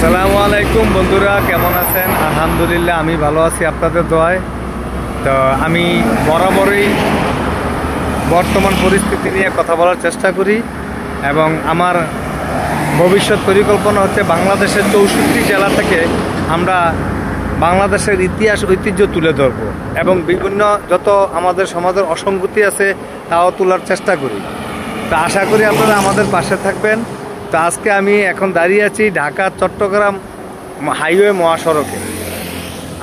আসসালামু আলাইকুম বন্ধুরা, কেমন আছেন? আলহামদুলিল্লাহ, আমি ভালো আছি আপনাদের দোয়ায়। তো আমি বরাবরই বর্তমান পরিস্থিতি নিয়ে কথা বলার চেষ্টা করি এবং আমার ভবিষ্যৎ পরিকল্পনা হচ্ছে বাংলাদেশের চৌষট্টি জেলা থেকে আমরা বাংলাদেশের ইতিহাস, ঐতিহ্য তুলে ধরব এবং বিভিন্ন যত আমাদের সমাজের অসঙ্গতি আছে, তাও তোলার চেষ্টা করি। তো আশা করি আপনারা আমাদের পাশে থাকবেন। তো আজকে আমি এখন দাঁড়িয়ে আছি ঢাকা, চট্টগ্রাম হাইওয়ে মহাসড়কে।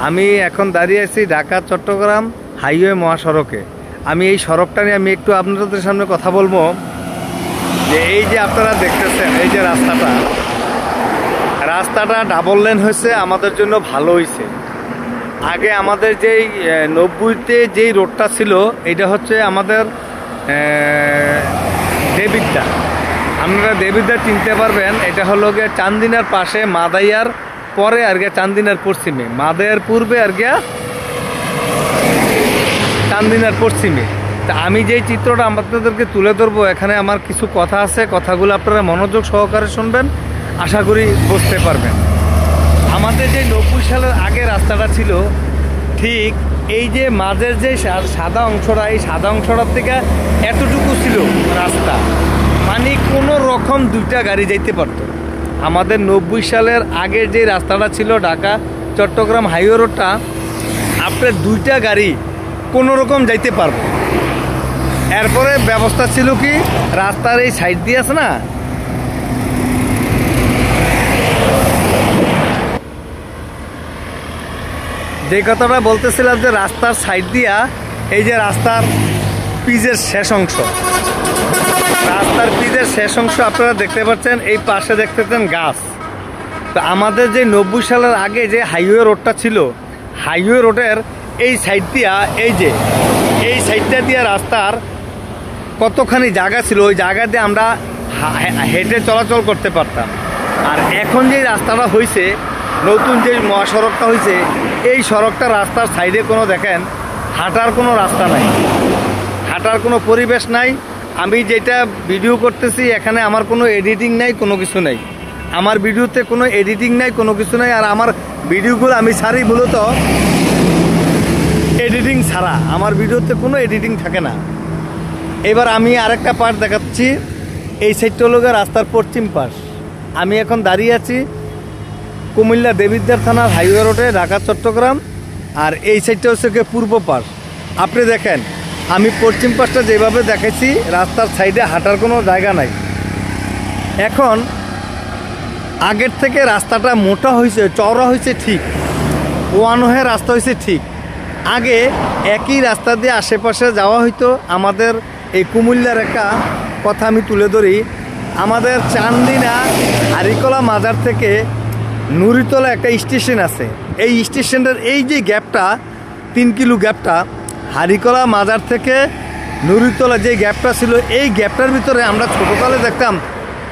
আমি এখন দাঁড়িয়ে আছি ঢাকা, চট্টগ্রাম হাইওয়ে মহাসড়কে। আমি এই সড়কটা নিয়ে আমি একটু আপনাদের সামনে কথা বলব। যে এই যে আপনারা দেখতেছেন, এই যে রাস্তাটা রাস্তাটা ডাবল লেন হয়েছে, আমাদের জন্য ভালো হয়েছে। আগে আমাদের যেই নব্বইতে যেই রোডটা ছিল, এটা হচ্ছে আমাদের দেবিদ্যা আপনারা দেবিদ্যা চিনতে পারবেন, এটা হলো গিয়ে চান্দিনার পাশে মাদাইয়ার পরে আর গিয়ে চান্দিনার পশ্চিমে। মাদাইয়ার পূর্বে আর গিয়া চান্দিনার পশ্চিমে। তা আমি যেই চিত্রটা আপনাদেরকে তুলে ধরবো, এখানে আমার কিছু কথা আছে, কথাগুলো আপনারা মনোযোগ সহকারে শুনবেন, আশা করি বুঝতে পারবেন। আমাদের যে নব্বই সালের আগে রাস্তাটা ছিল, ঠিক এই যে মাঝের যে সাদা অংশটা, এই সাদা অংশটার থেকে এতটুকু ছিল রাস্তা। মানে কোনো রকম দুইটা গাড়ি যাইতে পারতো। আমাদের নব্বই সালের আগে যে রাস্তাটা ছিল ঢাকা চট্টগ্রাম হাইওয়ে রোডটা, আপনার দুইটা গাড়ি কোনো রকম যাইতে পারব। এরপরে ব্যবস্থা ছিল কি, রাস্তার এই সাইড দিয়ে আছে না? যে কথাটা বলতেছিলাম যে রাস্তার সাইড দিয়া, এই যে রাস্তার পিজের শেষ অংশ। রাস্তার পিজের শেষ অংশ আপনারা দেখতে পাচ্ছেন, এই পাশে দেখতে দেখতেছেন গাছ। তো আমাদের যে নব্বই সালের আগে যে হাইওয়ে রোডটা ছিল, হাইওয়ে রোডের এই সাইড দিয়া, এই যে, এই সাইডটা দিয়া রাস্তার কতখানি জায়গা ছিল, ওই জায়গা দিয়ে আমরা হেঁটে চলাচল করতে পারতাম। আর এখন যে রাস্তাটা হয়েছে নতুন যে মহাসড়কটা হয়েছে এই সড়কটা রাস্তার সাইডে কোনো দেখেন, হাঁটার কোনো রাস্তা নাই। হাঁটার কোনো পরিবেশ নাই। আমি যেটা ভিডিও করতেছি, এখানে আমার কোনো এডিটিং নাই, কোনো কিছু নাই। আমার ভিডিওতে কোনো এডিটিং নাই, কোনো কিছু নাই, আর আমার ভিডিওগুলো আমি ছাড়ি মূলত এডিটিং ছাড়া। আমার ভিডিওতে কোনো এডিটিং থাকে না। এবার আমি আরেকটা পার্ট দেখাচ্ছি। এই সাইডটা হলো রাস্তার পশ্চিম পাশ। আমি এখন দাঁড়িয়ে আছি কুমিল্লা দেবিদ্যার থানার হাইওয়ে রোডে, ঢাকা, চট্টগ্রাম, আর এই সাইডটা হচ্ছে পূর্ব পাশ। আপনি দেখেন আমি পশ্চিম পাশটা যেভাবে দেখেছি রাস্তার সাইডে হাঁটার কোনো জায়গা নাই। এখন আগের থেকে রাস্তাটা মোটা হয়েছে চওড়া হয়েছে ঠিক, ওয়ান হয়ে রাস্তা হয়েছে ঠিক। আগে একই রাস্তা দিয়ে আশেপাশে যাওয়া হইতো। আমাদের এই কুমিল্লার একটা কথা আমি তুলে ধরি, আমাদের চান্দিনা হারিকলা মাজার থেকে নুরিতলা একটা স্টেশন আছে। এই স্টেশনের এই যে গ্যাপটা, তিন কিলো গ্যাপটা হারিকলা মাজার থেকে নুরিতলা যে গ্যাপটা ছিল, এই গ্যাপটার ভিতরে আমরা ছোটোকালে দেখতাম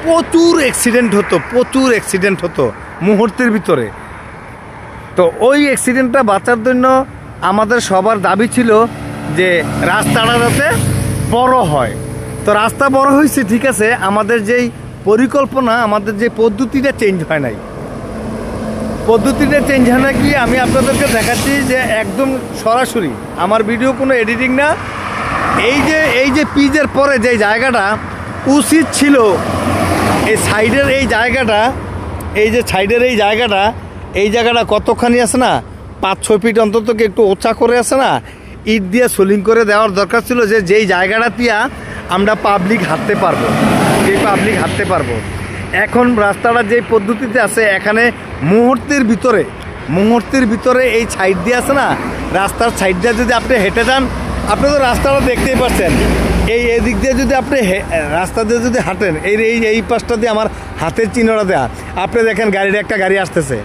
প্রচুর অ্যাক্সিডেন্ট হতো, প্রচুর অ্যাক্সিডেন্ট হতো মুহূর্তের ভিতরে। তো ওই অ্যাক্সিডেন্টটা বাঁচার জন্য আমাদের সবার দাবি ছিল যে রাস্তাটা যাতে বড় হয়। তো রাস্তা বড় হয়েছে, ঠিক আছে, আমাদের যেই পরিকল্পনা, আমাদের যে পদ্ধতিটা চেঞ্জ হয় নাই। পদ্ধতিটা চেঞ্জ হয় না কি? আমি আপনাদেরকে দেখাচ্ছি যে একদম সরাসরি আমার ভিডিও কোনো এডিটিং না। এই যে এই যে পিজের পরে যে জায়গাটা, উচিত ছিল এই সাইডের এই জায়গাটা, এই যে সাইডের এই জায়গাটা এই জায়গাটা কতখানি আছে না? পাঁচ, ছয় ফিট অন্ততকে একটু ওচা করে আছে না? ইট দিয়ে সোলিং করে দেওয়ার দরকার ছিল যে যেই জায়গাটা দিয়া আমরা পাবলিক হাঁটতে পারব। যেই পাবলিক হাঁটতে পারব। এখন রাস্তাটা যে পদ্ধতিতে আছে, এখানে মুহূর্তের ভিতরে মুহূর্তের ভিতরে এই সাইড দিয়ে আছে না, রাস্তার সাইড দিয়ে যদি আপনি হেঁটে যান, আপনি তো রাস্তাটা দেখতেই পাচ্ছেন। এই এদিক দিয়ে যদি আপনি রাস্তা দিয়ে যদি হাঁটেন, এই এই এই পাশটা দিয়ে আমার হাতের চিহ্নটা দেয়া। আপনি দেখেন গাড়ির একটা গাড়ি আসতেছে।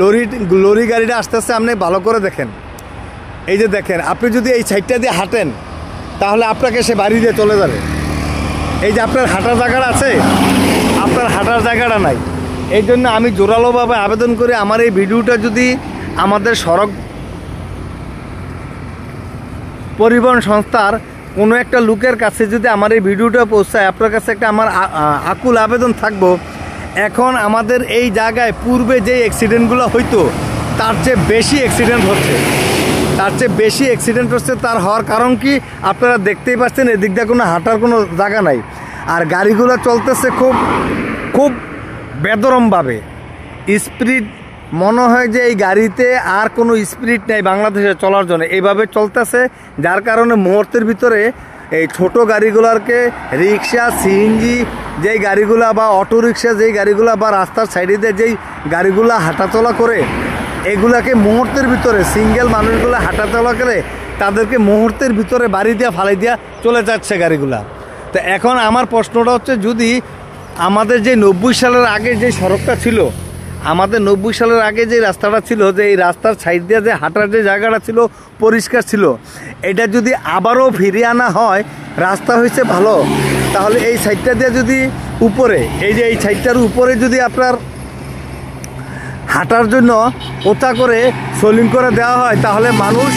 লরি লরি গাড়িটা আসতেছে, আপনি ভালো করে দেখেন। এই যে দেখেন, আপনি যদি এই সাইডটা দিয়ে হাঁটেন, তাহলে আপনাকে সে বাড়ি দিয়ে চলে যাবে। এই যে আপনার হাঁটার জায়গাটা আছে, আপনার হাঁটার জায়গাটা নাই। এই জন্য আমি জোরালোভাবে আবেদন করি আমার এই ভিডিওটা যদি আমাদের সড়ক পরিবহন সংস্থার কোনো একটা লোকের কাছে যদি আমার এই ভিডিওটা পৌঁছায়, আপনার কাছে একটা আমার আকুল আবেদন থাকব। এখন আমাদের এই জায়গায় পূর্বে যে অ্যাক্সিডেন্টগুলো হইতো, তার চেয়ে বেশি অ্যাক্সিডেন্ট হচ্ছে। তার চেয়ে বেশি অ্যাক্সিডেন্ট হচ্ছে, তার হওয়ার কারণ কি আপনারা দেখতেই পাচ্ছেন, এদিক দিয়ে কোনো হাঁটার কোনো জায়গা নাই। আর গাড়িগুলো চলতেছে খুব খুব বেদরমভাবে। স্পিড, মনে হয় যে এই গাড়িতে আর কোনো স্পিরিট নেই বাংলাদেশে চলার জন্য। এইভাবে চলতেছে, যার কারণে মুহূর্তের ভিতরে এই ছোট গাড়িগুলোকে রিক্সা, সিএনজি যেই গাড়িগুলা বা অটো রিক্সা যেই গাড়িগুলা বা রাস্তার সাইডে দিয়ে যেই গাড়িগুলা হাঁটাচলা করে, এগুলাকে মুহূর্তের ভিতরে সিঙ্গেল মানুষগুলো হাঁটাচলা করে তাদেরকে মুহূর্তের ভিতরে বাড়ি দিয়ে ফালাই দিয়া চলে যাচ্ছে গাড়িগুলা। তো এখন আমার প্রশ্নটা হচ্ছে, যদি আমাদের যে নব্বই সালের আগে যে সড়কটা ছিল, আমাদের নব্বই সালের আগে যে রাস্তাটা ছিল, যে এই রাস্তার সাইড দিয়ে যে হাঁটার যে জায়গাটা ছিল, পরিষ্কার ছিল। এটা যদি আবারও ফিরিয়ে আনা হয়, রাস্তা হয়েছে ভালো। তাহলে এই সাইডটা দিয়ে যদি উপরে, এই যে এই সাইডটার উপরে যদি আপনার হাঁটার জন্য ওটা করে সোলিং করে দেওয়া হয়, তাহলে মানুষ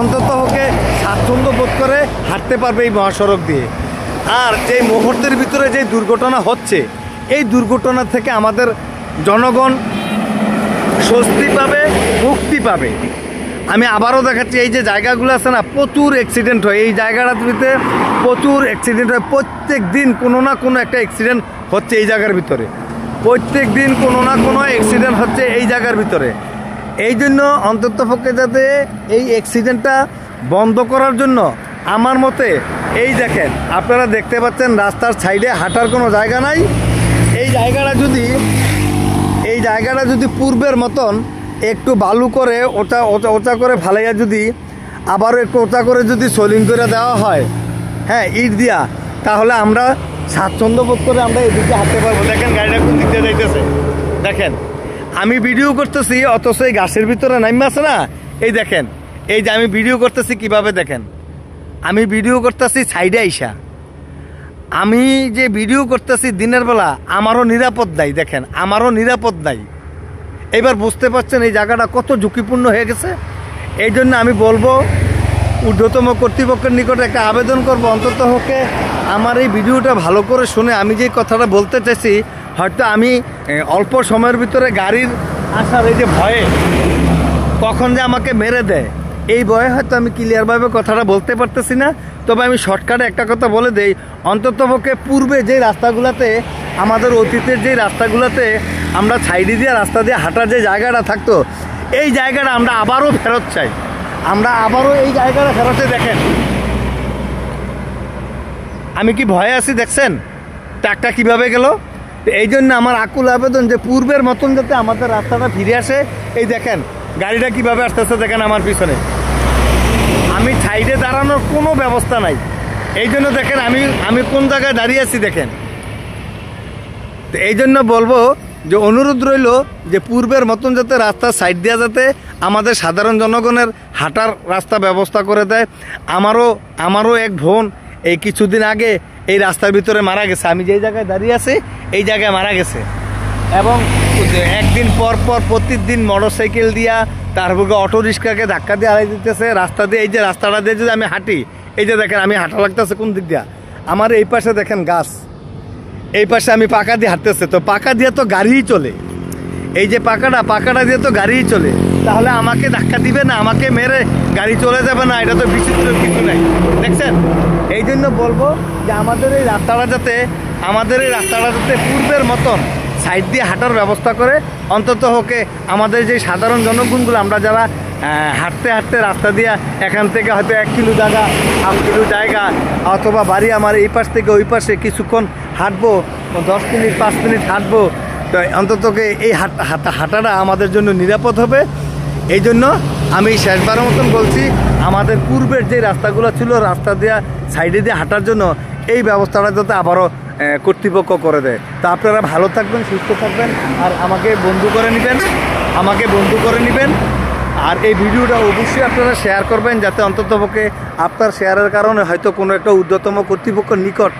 অন্তত হকে স্বাচ্ছন্দ্য বোধ করে হাঁটতে পারবে এই মহাসড়ক দিয়ে। আর যে মুহূর্তের ভিতরে যে দুর্ঘটনা হচ্ছে, এই দুর্ঘটনা থেকে আমাদের জনগণ স্বস্তি পাবে, মুক্তি পাবে। আমি আবারও দেখাচ্ছি, এই যে জায়গাগুলো আছে না, প্রচুর অ্যাক্সিডেন্ট হয়। এই জায়গাটাতে প্রচুর অ্যাক্সিডেন্ট হয়। প্রত্যেক দিন কোনো না কোনো একটা অ্যাক্সিডেন্ট হচ্ছে এই জায়গার ভিতরে। প্রত্যেক দিন কোনো না কোনো অ্যাক্সিডেন্ট হচ্ছে এই জায়গার ভিতরে। এই জন্য অন্ততপক্ষে যাতে এই অ্যাক্সিডেন্টটা বন্ধ করার জন্য আমার মতে, এই দেখেন, আপনারা দেখতে পাচ্ছেন রাস্তার সাইডে হাঁটার কোনো জায়গা নাই। এই জায়গাটা যদি, এই জায়গাটা যদি পূর্বের মতন একটু বালু করে, ওটা ওটা ওটা করে ফালাইয়া যদি আবারও একটু ওটা করে যদি সোলিং করে দেওয়া হয় হ্যাঁ ইট দিয়া, তাহলে আমরা স্বাচ্ছন্দ্য বোধ করে আমরা এদিকে হাঁটতে পারব। দেখেন, গাড়িটা দিক দিয়ে যাইতেছে। দেখেন, আমি ভিডিও করতেছি, অথচ এই গাছের ভিতরে নাইমা আছে না? এই দেখেন, এই যে আমি ভিডিও করতেছি, কীভাবে দেখেন? আমি ভিডিও করতেছি সাইডে আইসা। আমি যে ভিডিও করতেছি দিনের বেলা, আমারও নিরাপদ নাই, দেখেন, আমারও নিরাপদ নাই। এবার বুঝতে পারছেন এই জায়গাটা কত ঝুঁকিপূর্ণ হয়ে গেছে। এই জন্য আমি বলব, ঊর্ধ্বতম কর্তৃপক্ষের নিকটে একটা আবেদন করব অন্তত হোকে আমার এই ভিডিওটা ভালো করে শুনে আমি যে কথাটা বলতে চাইছি, হয়তো আমি অল্প সময়ের ভিতরে গাড়ির আসার এই যে ভয়ে কখন যে আমাকে মেরে দেয়। এই বয়ে হয়তো আমি ক্লিয়ারভাবে কথাটা বলতে পারতেছি না, তবে আমি শর্টকাটে একটা কথা বলে দেই। অন্ততপক্ষে পূর্বে যে রাস্তাগুলোতে, আমাদের অতীতের যে রাস্তাগুলোতে আমরা সাইডে দিয়ে রাস্তা দিয়ে হাঁটার যে জায়গাটা থাকতো, এই জায়গাটা আমরা আবারও ফেরত চাই। আমরা আবারও এই জায়গাটা ফেরতে দেখেন। আমি কি ভয়ে আছি দেখছেন? ট্রাকটা কীভাবে গেল? এই জন্য আমার আকুল আবেদন যে পূর্বের মতন যাতে আমাদের রাস্তাটা ফিরে আসে। এই দেখেন, গাড়িটা কীভাবে আসতেছে দেখেন আমার পিছনে। সাইডে দাঁড়ানোর কোনো ব্যবস্থা নাই। এই জন্য দেখেন আমি আমি কোন জায়গায় দাঁড়িয়ে আছি দেখেন। তো এই জন্য বলব যে অনুরোধ রইল যে পূর্বের মতন যাতে রাস্তার সাইড দেওয়া যাতে আমাদের সাধারণ জনগণের হাঁটার রাস্তা ব্যবস্থা করে দেয়। আমারও আমারও এক বোন এই কিছুদিন আগে এই রাস্তার ভিতরে মারা গেছে। আমি যেই জায়গায় দাঁড়িয়ে আছি, এই জায়গায় মারা গেছে। এবং একদিন পর পর প্রতিদিন মোটর সাইকেল দিয়া তারপরে অটো রিক্সাকে ধাক্কা দিয়ে আড়াই দিতেছে। রাস্তা দিয়ে, এই যে রাস্তাটা দিয়ে যদি আমি হাঁটি, এই যে দেখেন আমি হাঁটা লাগতেছে কোন দিক দিয়া। আমার এই পাশে দেখেন গাছ, এই পাশে আমি পাকা দিয়ে হাঁটতেছে। তো পাকা দিয়ে তো গাড়িই চলে। এই যে পাকাটা পাকাটা দিয়ে তো গাড়িই চলে। তাহলে আমাকে ধাক্কা দিবে না, আমাকে মেরে গাড়ি চলে যাবে না, এটা তো বিচিত্র কিছু নাই। দেখছেন? এই জন্য বলব যে আমাদের এই রাস্তাটা যাতে, আমাদের এই রাস্তাটা যাতে পূর্বের মতন সাইড দিয়ে হাঁটার ব্যবস্থা করে অন্তত হোকে আমাদের যে সাধারণ জনগণগুলো, আমরা যারা হাঁটতে হাঁটতে রাস্তা দিয়ে এখান থেকে হয়তো এক কিলো জায়গা, হাফ কিলো জায়গা অথবা বাড়ি আমার এই পাশ থেকে ওই পাশে কিছুক্ষণ হাঁটবো, দশ মিনিট, পাঁচ মিনিট হাঁটবো, তো অন্ততকে এই হাঁটা, হাঁটা- হাঁটাটা আমাদের জন্য নিরাপদ হবে। এই জন্য আমি শেষবারের মতন বলছি, আমাদের পূর্বের যে রাস্তাগুলো ছিল, রাস্তা দিয়ে, সাইডে দিয়ে হাঁটার জন্য এই ব্যবস্থাটা যাতে আবারও কর্তৃপক্ষ করে দেয়। তো আপনারা ভালো থাকবেন, সুস্থ থাকবেন, আর আমাকে বন্ধু করে নেবেন, আমাকে বন্ধু করে নেবেন। আর এই ভিডিওটা অবশ্যই আপনারা শেয়ার করবেন, যাতে অন্ততপক্ষে আপনার শেয়ারের কারণে হয়তো কোনো একটা ঊর্ধ্বতম কর্তৃপক্ষের নিকট,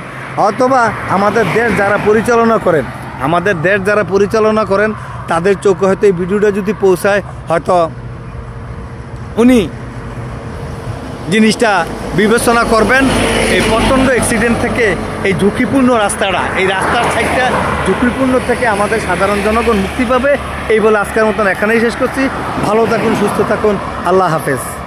অথবা আমাদের দেশ যারা পরিচালনা করেন, আমাদের দেশ যারা পরিচালনা করেন, তাদের চোখে হয়তো এই ভিডিওটা যদি পৌঁছায়, হয়তো উনি জিনিসটা বিবেচনা করবেন, এই প্রচণ্ড অ্যাক্সিডেন্ট থেকে এই ঝুঁকিপূর্ণ রাস্তাটা, এই রাস্তার সাইডটা ঝুঁকিপূর্ণ থেকে আমাদের সাধারণ জনগণ মুক্তি পাবে। এই বলে আজকের মতন এখানেই শেষ করছি। ভালো থাকুন, সুস্থ থাকুন। আল্লাহ হাফেজ।